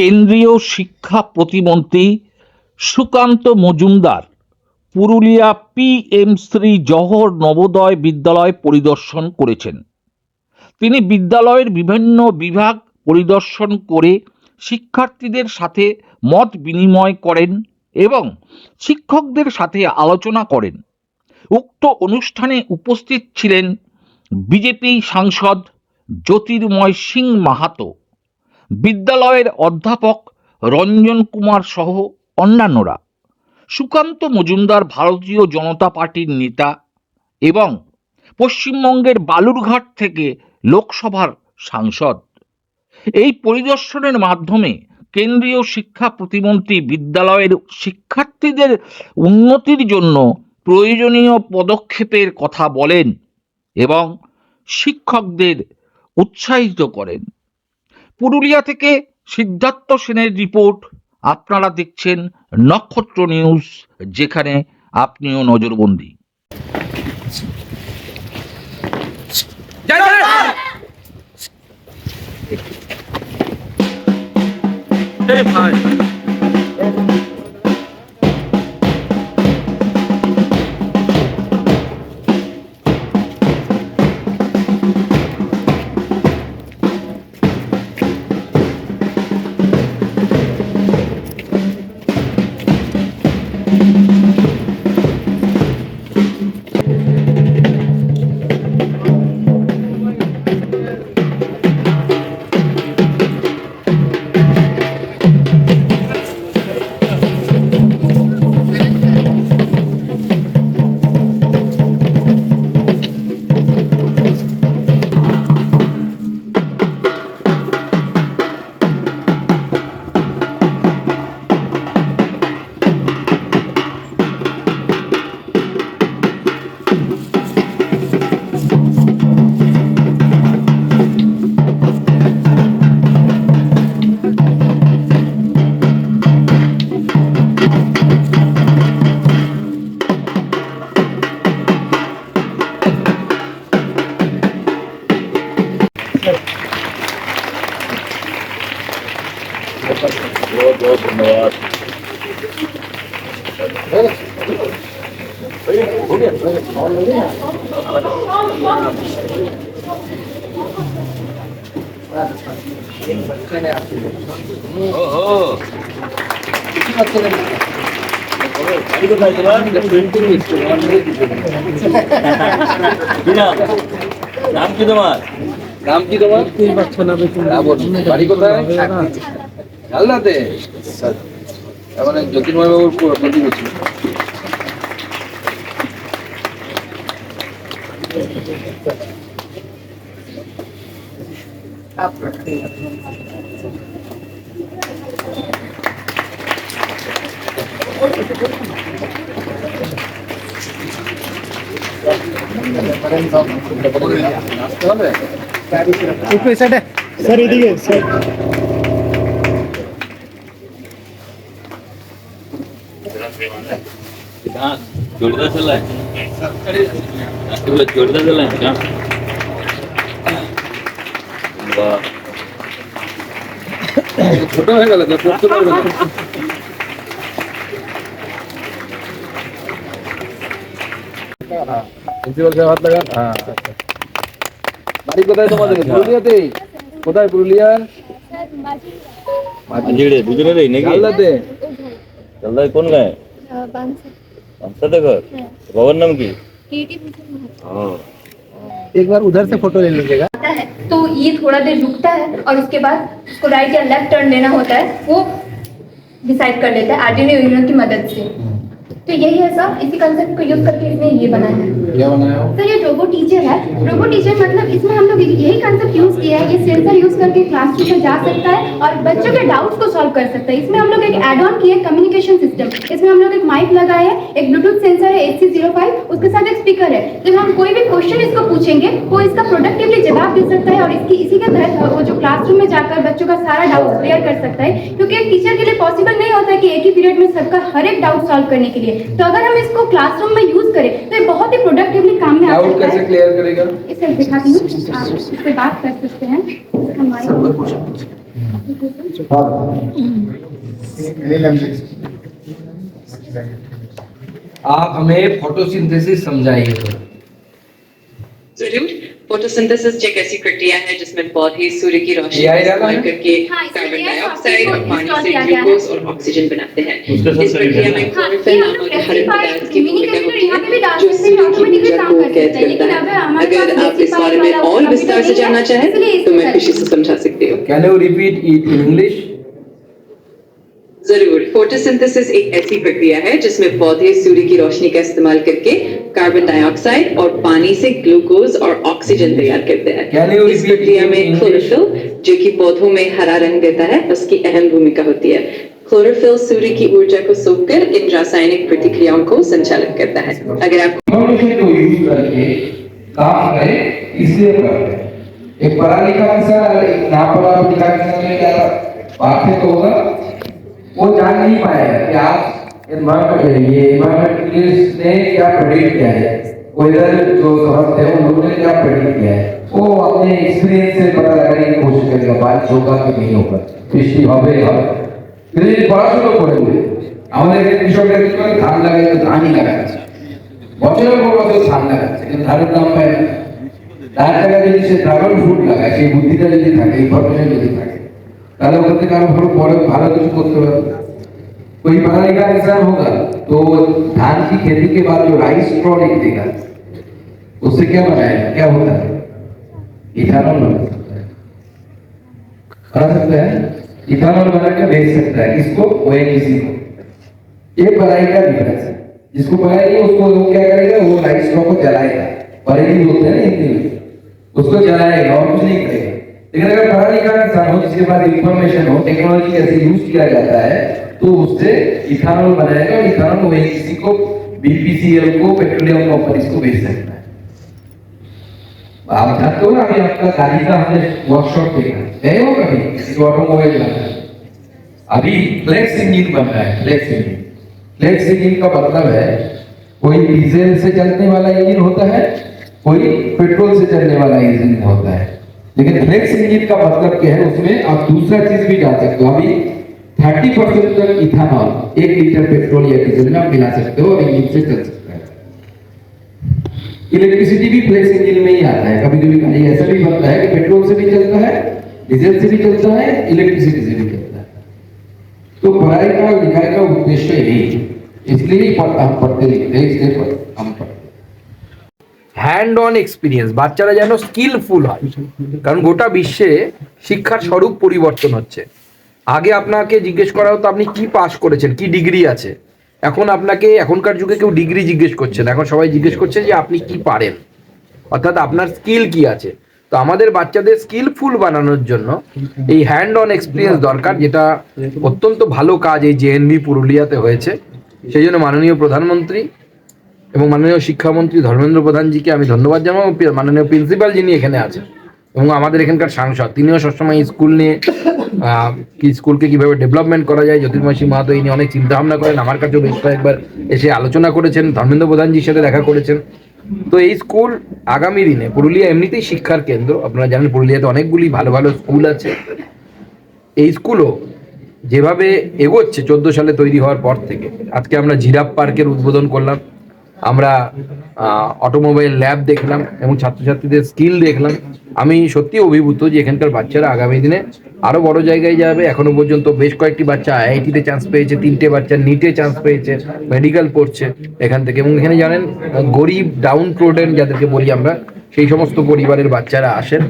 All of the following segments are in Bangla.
কেন্দ্রীয় শিক্ষা প্রতিমন্ত্রী সুকান্ত মজুমদার পুরুলিয়া পি এম শ্রী জহর নবোদয় বিদ্যালয় পরিদর্শন করেছেন। তিনি বিদ্যালয়ের বিভিন্ন বিভাগ পরিদর্শন করে শিক্ষার্থীদের সাথে মত বিনিময় করেন এবং শিক্ষকদের সাথে আলোচনা করেন। উক্ত অনুষ্ঠানে উপস্থিত ছিলেন বিজেপি সাংসদ জ্যোতির্ময় সিং মাহাতো। বিদ্যালয়ের অধ্যাপক রঞ্জন কুমার সহ অন্যান্যরা। সুকান্ত মজুমদার ভারতীয় জনতা পার্টির নেতা এবং পশ্চিমবঙ্গের বালুরঘাট থেকে লোকসভার সাংসদ। এই পরিদর্শনের মাধ্যমে কেন্দ্রীয় শিক্ষা প্রতিমন্ত্রী বিদ্যালয়ের শিক্ষার্থীদের উন্নতির জন্য প্রয়োজনীয় পদক্ষেপের কথা বলেন এবং শিক্ষকদের উৎসাহিত করেন। পুরুলিয়া থেকে সিদ্ধার্থ সেনের রিপোর্ট আপনারা দেখছেন নক্ষত্র নিউজ যেখানে আপনিও নজরবন্দি। কি নাম কি তোমার নাম কি তোমার বাড়ি কোথায় তার মানে জ্যোতির্ময় বাবুর পুরো প্রতিবেশী आप सर इधर सर हाँ जोड़ीदार चल रहा है नागपूरला जोड़ीदार चल रहा है क्या वाह ছোট হয়ে গেল তো পড়তে পারবে না প্রিন্সিপাল সাহেব হাত লাগান হ্যাঁ বাড়ি কোথায় তোমাদের পুরুলিয়াতে কোথায় পুরুলিয়ার মাঝিড়ে দুজনে রে নাকি জানলাতে জলদাই কোন গায়ে घर हाँ। की। हाँ। एक बार उधर से फ़ोटो ले लीजिएगा। तो ये थोड़ा देर रुकता है और उसके बाद उसको राइट या लेफ़्ट टर्न लेना होता है वो डिसाइड कर लेता है आर्डिनरी यूनियन की मदद से। हम्म। तो यही है सब इसी कंसेप्ट को यूज़ करके इसने ये बनाया। है क्या बनाया? सर ये रोबो टीचर है। रोबो टीचर मतलब इसमें हम लोग यही कंसेप्ट यूज़ किया है, ये सेंसर यूज़ करके क्लासरूम में जा सकता है और बच्चों के डाउट्स को सॉल्व कर सकता है। इसमें हम लोग एक एड ऑन किए कम्युनिकेशन सिस्टम इसमें हम लोग एक माइक लगाए हैं, एक ब्लूटूथ सेंसर है एच ज़ीरो फाइव उसके साथ एक स्पीकर है। जब हम कोई भी क्वेश्चन इसको पूछेंगे, वो इसका प्रोडक्टिवली जवाब दे सकता है और इसकी, इसी के तहत वो जो क्लासरूम में जाकर बच्चों का सारा डाउट क्लियर कर सकता है। क्योंकि एक टीचर के लिए पॉसिबल नहीं होता है कि एक ही पीरियड में सबका हर एक डाउट सॉल्व करने के लिए। तो अगर हम इसको क्लासरूम में यूज़ करें तो ये बहुत ही प्रोडक्टिवली काम में आ डाउट सकता कैसे क्लियर करेगा? इसे दिखाती हूँ आप इससे बात कर सकते हैं। हमारे आप हमें फोटोसिंथेसिस समझाइए। तो ज़रूर फोटोसिंथेसिस एक ऐसी प्रक्रिया है जिसमें पौधे सूर्य की रोशनी का इस्तेमाल करके कार्बन डाइऑक्साइड और पानी से ग्लूकोज और ऑक्सीजन बनाते हैं। इस प्रक्रिया में क्लोरोफिल नामक हरे पदार्थ की भूमिका होती है जो सूर्य की ऊर्जा को कैद करता है अगर आप इस बारे में और विस्तार से जानना चाहें तो मैं खुशी से समझा सकती हूँ। Can you repeat it in English ज़रूर। फोटोसिंथेसिस एक ऐसी प्रक्रिया है जिसमें पौधे सूर्य की रोशनी का इस्तेमाल करके कार्बन डाइऑक्साइड और पानी से ग्लूकोज और ऑक्सीजन तैयार करते हैं। इस प्रक्रिया में क्लोरोफिल जो कि पौधों में हरा रंग देता है उसकी अहम भूमिका होती है। क्लोरोफिल सूर्य की ऊर्जा को सोखकर इन रासायनिक प्रतिक्रियाओं को संचालित करता है। अगर आप को काम करें इसलिए करते हैं। एक पढ़ा लिखा किसान एक ना पढ़ा लिखा किसान क्या पार्थक्य होगा। वो जान नहीं पाएगा कि आज एनवायरमेंट ये एनवायरमेंटलिस्ट ने क्या प्रेडिक्ट किया है वेदर जो समझते हैं उन लोगों ने क्या प्रेडिक्ट किया है वो अपने एक्सपीरियंस से पता लगाने की कोशिश करेगा बारिश होगा कि नहीं होगा বৃষ্টি হবে হবে কিন্তু যদি পড়াশোনা করে বলে আমাদের এখানে কৃষকরা কি করে ধান লাগায় তো ধানই লাগাচ্ছে বছরের পর বছর ধান লাগাচ্ছে কিন্তু ধানের দাম পায় না তার জায়গায় যদি সে ড্রাগন ফ্রুট লাগায় সেই বুদ্ধিটা যদি থাকে ইনফরমেশন যদি থাকে তাহলে ওখান থেকে আরো ভালো বড় ভালো কিছু করতে পারবে कोई पढ़ा लिखा इंसान होगा तो वो धान की खेती के बाद जो राइस प्रोडक्ट देगा उससे क्या बनाएगा क्या होता है इथानॉल बना सकता है बना सकता है इथानॉल बना के बेच सकता है किसको वो एक किसी को एक पढ़ाई का डिफरेंस है जिसको पढ़ाई नहीं उसको वो क्या करेगा वो राइस स्ट्रॉ को जलाएगा पढ़ेगी बोलते हैं ना हिंदी में उसको जलाएगा और कुछ नहीं करेगा लेकिन अगर पढ़ा लिखा इंसान हो, जिसके पास इंफॉर्मेशन हो टेक्नोलॉजी कैसे यूज़ किया जाता है तो उससे इथानॉल बनाएगा और इथानॉल वही किसी को बीपीसीएल को पेट्रोलियम कंपनीज़ को बेच सकता है। आप जानते हो ना, अभी आपका गाड़ी का हमने वर्कशॉप देखा हो। कभी? किसी को ऑटोमोबाइल बनाना है अभी फ्लेक्स इंजन बन रहा है फ्लेक्स इंजन फ्लेक्स इंजन का मतलब है, कोई डीजल से चलने वाला इंजन होता है, कोई पेट्रोल से चलने वाला इंजन होता है। लेकिन फ्लेक्स इंजन का मतलब क्या है, उसमें आप दूसरा चीज़ भी डाल सकते हो। अभी थर्टी परसेंट तक इथानॉल एक लीटर पेट्रोल या डीजल में आप मिला सकते हो और इंजन से चल सकता है। इलेक्ट्रिसिटी भी फ्लेक्स इंजन में ही आता है। कभी कभी गाड़ी ऐसा भी बनता है कि पेट्रोल से भी चलता है, डीजल से भी चलता है, इलेक्ट्रिसिटी से भी चलता है। तो पढ़ाई का, लिखाई का उद्देश्य यही है। इसलिए हम पढ़ते लिखते हैं, इसलिए हम হ্যান্ড অন এক্সপিরিয়েন্স বাচ্চারা যেন স্কিলফুল হয়। কারণ গোটা বিশ্বে শিক্ষার স্বরূপ পরিবর্তন হচ্ছে। আগে আপনাকে জিজ্ঞেস করা হতো, আপনি কি পাস করেছেন? কি ডিগ্রি আছে? এখন আপনাকে, এখনকার যুগে কেউ ডিগ্রি জিজ্ঞেস করছে না। এখন সবাই জিজ্ঞেস করছে যে, আপনি কি পারেন? অর্থাৎ আপনার স্কিল কি আছে? তো আমাদের বাচ্চাদের স্কিলফুল বানানোর জন্য এই হ্যান্ড অন এক্সপিরিয়েন্স দরকার, যেটা অত্যন্ত ভালো কাজ এই জেএনবি পুরুলিয়াতে হয়েছে। সেই জন্য মাননীয় প্রধানমন্ত্রী এবং মাননীয় শিক্ষামন্ত্রী ধর্মেন্দ্র প্রধানজিকে আমি ধন্যবাদ জানাব মাননীয় প্রিন্সিপাল যিনি এখানে আছেন। এবং আমাদের এখানকার সাংসদ, তিনিও সবসময় স্কুল নিয়ে কি স্কুলকে কীভাবে ডেভেলপমেন্ট করা যায়, জ্যোতির্ময় সিং মাহাতো এই নিয়ে অনেক চিন্তা ভাবনা করেন। আমার কাছেও বেশ কয়েকবার এসে আলোচনা করেছেন, ধর্মেন্দ্র প্রধানজির সাথে দেখা করেছেন। তো এই স্কুল আগামী দিনে পুরুলিয়া এমনিতেই শিক্ষার কেন্দ্র। আপনারা জানেন পুরুলিয়াতে অনেকগুলি ভালো ভালো স্কুল আছে। এই স্কুলও যেভাবে এগোচ্ছে, চোদ্দ সালে তৈরি হওয়ার পর থেকে। আজকে আমরা জিরাফ পার্কের উদ্বোধন করলাম। আমরা অটোমোবাইল ল্যাব দেখলাম এবং ছাত্রছাত্রীদের স্কিল দেখলাম। আমি সত্যি অভিভূত যে এখানকার বাচ্চারা আগামী দিনে আরও বড় জায়গায় যাবে। এখনও পর্যন্ত বেশ কয়েকটি বাচ্চা আইআইটিতে চান্স পেয়েছে, তিনটে বাচ্চা নিটে চান্স পেয়েছে মেডিকেল পড়ছে এখান থেকে। এবং এখানে জানেন, গরিব ডাউন প্রোডেন যাদেরকে বলি আমরা, সেই সমস্ত পরিবারের বাচ্চারা আসেন।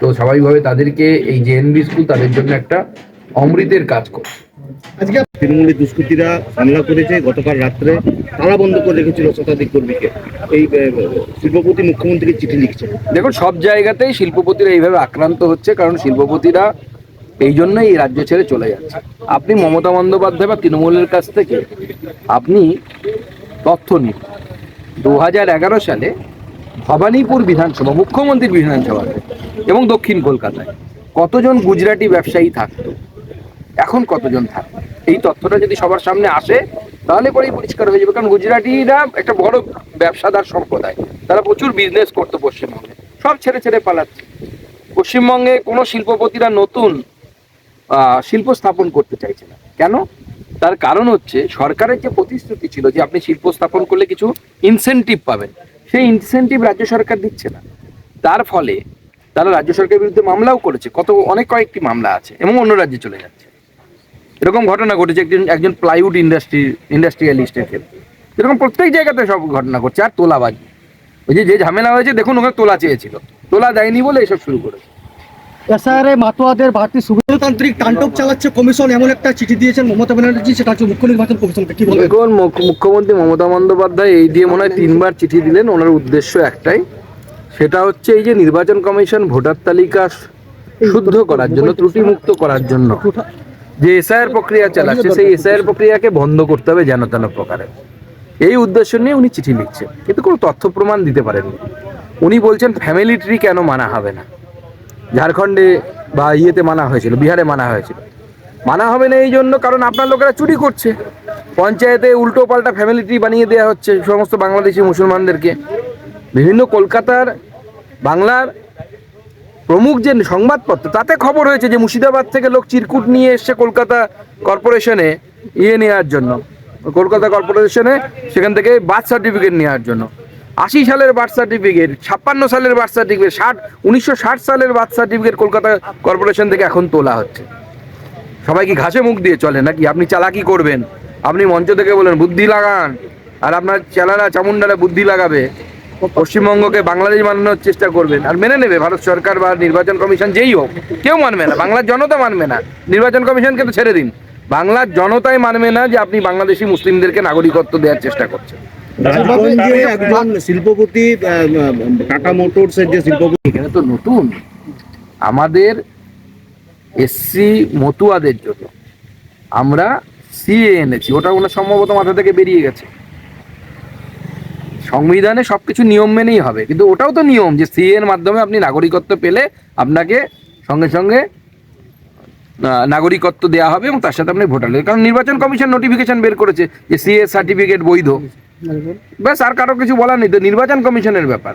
তো স্বাভাবিকভাবে তাদেরকে এই জেএনবি স্কুল তাদের জন্য একটা অমৃতের কাজ করে। আজকে তৃণমূলের দুষ্কৃতীরা হামলা করেছে গতকাল রাত্রে। তালা বন্ধ করে রেখেছিল শতাধিক কর্মীকে। এই শিল্পপতি মুখ্যমন্ত্রীকে চিঠি লিখছে দেখুন সব জায়গাতেই শিল্পপতিরা এইভাবে আক্রান্ত হচ্ছে কারণ শিল্পপতিরা এই জন্যই এই রাজ্য ছেড়ে চলে যাচ্ছে। আপনি মমতা বন্দ্যোপাধ্যায় বা তৃণমূলের কাছ থেকে আপনি তথ্য নিন। দু হাজার এগারো সালে ভবানীপুর বিধানসভা মুখ্যমন্ত্রীর বিধানসভাতে এবং দক্ষিণ কলকাতায় কতজন গুজরাটি ব্যবসায়ী থাকতো? এখন কতজন থাকে? এই তথ্যটা যদি সবার সামনে আসে, তাহলে পরেই পরিষ্কার হয়ে যাবে। কারণ গুজরাটিরা একটা বড় ব্যবসাদার সম্প্রদায়। তারা প্রচুর বিজনেস করতো পশ্চিমবঙ্গে। সব ছেড়ে ছেড়ে পালাচ্ছে। পশ্চিমবঙ্গে কোনো শিল্পপতিরা নতুন শিল্প স্থাপন করতে চাইছে না। কেন? তার কারণ হচ্ছে, সরকারের যে প্রতিশ্রুতি ছিল যে আপনি শিল্প স্থাপন করলে কিছু ইনসেনটিভ পাবেন, সেই ইনসেনটিভ রাজ্য সরকার দিচ্ছে না। তার ফলে তারা রাজ্য সরকারের বিরুদ্ধে মামলাও করেছে। কত, অনেক কয়েকটি মামলা আছে এবং অন্য রাজ্যে চলে যাচ্ছে। এরকম ঘটনা ঘটেছে একজন একজন প্লাইউড ইন্ডাস্ট্রি ইন্ডাস্ট্রিয়ালিস্টের ক্ষেত্রে। এরকম প্রত্যেক জায়গাতে সব ঘটনা ঘটছে আর তোলাবাজি। ওই যে যে ঝামেলা হয়েছে দেখুন ওখানে তোলা চেয়েছিল। তোলা দেয়নি বলে এসব শুরু করেছে। এসআরএ মাতোয়াদের বাড়তি সুবিধাতান্ত্রিক তাণ্ডব চালাচ্ছে কমিশন এমন একটা চিঠি দিয়েছেন মমতা ব্যানার্জি সেটা হচ্ছে মুখ্য নির্বাচন কমিশনকে কি বলবেন দেখুন মুখ্যমন্ত্রী মমতা বন্দ্যোপাধ্যায় এই দিয়ে মনে হয় তিনবার চিঠি দিলেন ওনার উদ্দেশ্য একটাই। সেটা হচ্ছে এই যে নির্বাচন কমিশন ভোটার তালিকা শুদ্ধ করার জন্য ত্রুটিমুক্ত করার জন্য। যে এসআইআর প্রক্রিয়া চালাচ্ছে সেই এসআইআর প্রক্রিয়াকে বন্ধ করতে হবে যেন তেন প্রকারে। এই উদ্দেশ্য নিয়ে উনি চিঠি লিখছেন। কিন্তু কোনো তথ্য প্রমাণ দিতে পারেননি। উনি বলছেন ফ্যামিলি ট্রি কেন মানা হবে না? ঝাড়খণ্ডে বা ইয়েতে মানা হয়েছিল বিহারে মানা হয়েছিল। মানা হবে না এই জন্য কারণ আপনার লোকেরা চুরি করছে। পঞ্চায়েতে উল্টো পাল্টা ফ্যামিলি ট্রি বানিয়ে দেওয়া হচ্ছে সমস্ত বাংলাদেশি মুসলমানদেরকে। বিভিন্ন কলকাতার বাংলার প্রমুখ যে সংবাদপত্র, তাতে খবর হয়েছে যে মুর্শিদাবাদ থেকে লোক চিরকুট নিয়ে এসছে কলকাতা কর্পোরেশনে ইয়ে নেওয়ার জন্য। কলকাতা কর্পোরেশনে সেখান থেকে বার্থ সার্টিফিকেট নেওয়ার জন্য। আশি সালের বার্থ সার্টিফিকেট, ছাপ্পান্ন সালের বার্থ সার্টিফিকেট, ষাট, উনিশশো ষাট সালের বার্থ সার্টিফিকেট কলকাতা কর্পোরেশন থেকে এখন তোলা হচ্ছে। সবাই কি ঘাসে মুখ দিয়ে চলে নাকি? আপনি চালাকি করবেন, আপনি মঞ্চ থেকে বলেন, বুদ্ধি লাগান। আর আপনার চেলারা চামুন্ডারা বুদ্ধি লাগাবে। পশ্চিমবঙ্গকে বাংলাদেশ বানানোর চেষ্টা করবেন আর মেনে নেবে। ভারত সরকার বা নির্বাচন কমিশন যেই হোক কেউ মানবে না। বাংলার জনতা মানবে না। নির্বাচন কমিশনকে তো ছেড়ে দিন। বাংলার জনতাই মানবে না যে আপনি বাংলাদেশি মুসলিমদেরকে নাগরিকত্ব দেওয়ার চেষ্টা করছেন। একজন শিল্পপতি টাটা মোটরসের যে শিল্পপতি এখানে তো নতুন। আমাদের এসসি মতুয়াদের জন্য আমরা সিএ এনেছি। ওটা ওনার সম্ভবত মাথা থেকে বেরিয়ে গেছে। সংবিধানে সবকিছু নিয়ম মেনেই হবে। কিন্তু ওটাও তো নিয়ম যে সিএ এর মাধ্যমে আপনি নাগরিকত্ব পেলে আপনাকে সঙ্গে সঙ্গে নাগরিকত্ব দেওয়া হবে এবং তার সাথে আপনি ভোটার কারণ নির্বাচন কমিশন নোটিফিকেশন বের করেছে যে সিএ সার্টিফিকেট বৈধ। ব্যাস আর কারও কিছু বলার নেই। তো নির্বাচন কমিশনের ব্যাপার।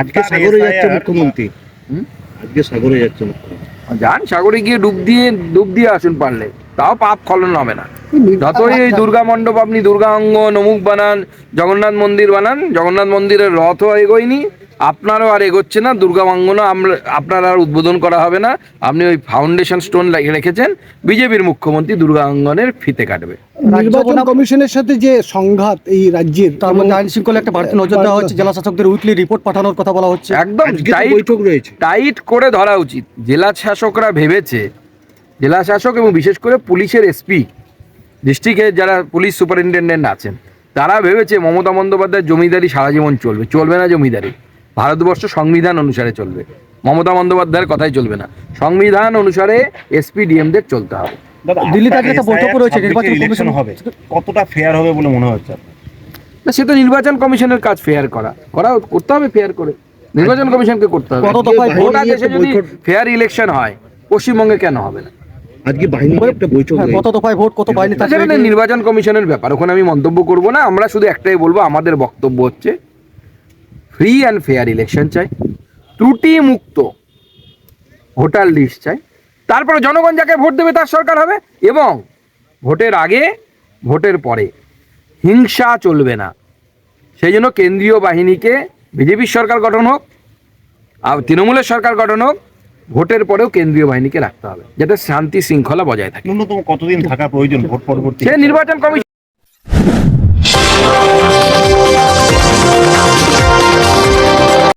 আজকে সাগরে যাচ্ছে মুখ্যমন্ত্রী। হুম? আজকে সাগরে যাচ্ছে মুখ্যমন্ত্রী। যান সাগরে গিয়ে ডুব দিয়ে ডুব দিয়ে আসুন পারলে। তাও পাপ ফলন হবে না। যতই এই দুর্গা মণ্ডপ আপনি দুর্গা অঙ্গ নমুক বানান জগন্নাথ মন্দির বানান জগন্নাথ মন্দিরের রথও এগোয়নি আপনারও আর এগোচ্ছে না দুর্গা অঙ্গনও আমরা আপনার আর উদ্বোধন করা হবে না। আপনি ওই ফাউন্ডেশন স্টোন রেখেছেন বিজেপির মুখ্যমন্ত্রী দুর্গা অঙ্গনের ফিতে কাটবে। নির্বাচন কমিশনের সাথে যে সংঘাত এই রাজ্যের তার মধ্যে আইন শৃঙ্খলা একটা বাড়তি নজর দেওয়া হচ্ছে জেলা শাসকদের উইকলি রিপোর্ট পাঠানোর কথা বলা হচ্ছে। একদম আজকে তো টাইট বৈঠক রয়েছে। টাইট করে ধরা উচিত। জেলা শাসকরা ভেবেছে জেলা শাসক এবং বিশেষ করে পুলিশের এসপি ডিস্ট্রিক্টের যারা পুলিশ সুপারিনটেন্ডেন্ট আছেন তারা ভেবেছে মমতা বন্দ্যোপাধ্যায়ের জমিদারি সারা জীবন চলবে। চলবে না জমিদারি। ভারতবর্ষ সংবিধান অনুসারে চলবে। মমতা বন্দ্যোপাধ্যায়ের কথাই চলবে না। সংবিধান অনুসারে এসপি ডিএমদের চলতে হবে। দিল্লিতে একটা বৈঠকও রয়েছে, নির্বাচন কমিশন- হবে। কতটা ফেয়ার হবে বলে মনে হচ্ছে না সে তো নির্বাচন কমিশনের কাজ ফেয়ার করা। করা করতে হবে ফেয়ার করে। নির্বাচন কমিশনকে করতে হবে। ভোট যদি ফেয়ার ইলেকশন হয় পশ্চিমবঙ্গে কেন হবে না? আজকে বাহিনীর একটা বৈঠক হ্যাঁ, কত দফায় ভোট কত বাহিনী সেখানে নির্বাচন কমিশনের ব্যাপার ওখানে আমি মন্তব্য করব না আমরা শুধু একটাই বলব আমাদের বক্তব্য হচ্ছে ফ্রি অ্যান্ড ফেয়ার ইলেকশন চাই ত্রুটি মুক্ত ভোটার লিস্ট চাই তারপরে জনগণ যাকে ভোট দেবে তার সরকার হবে এবং ভোটের আগে ভোটের পরে হিংসা চলবে না। সেই জন্য কেন্দ্রীয় বাহিনীকে বিজেপির সরকার গঠন হোক আর তৃণমূলের সরকার গঠন হোক ভোটের পরেও কেন্দ্রীয় বাহিনীকে রাখতে হবে যাতে শান্তি শৃঙ্খলা বজায় থাকে। ন্যূনতম কতদিন থাকা প্রয়োজন ভোট পরবর্তী সে নির্বাচন কমিশন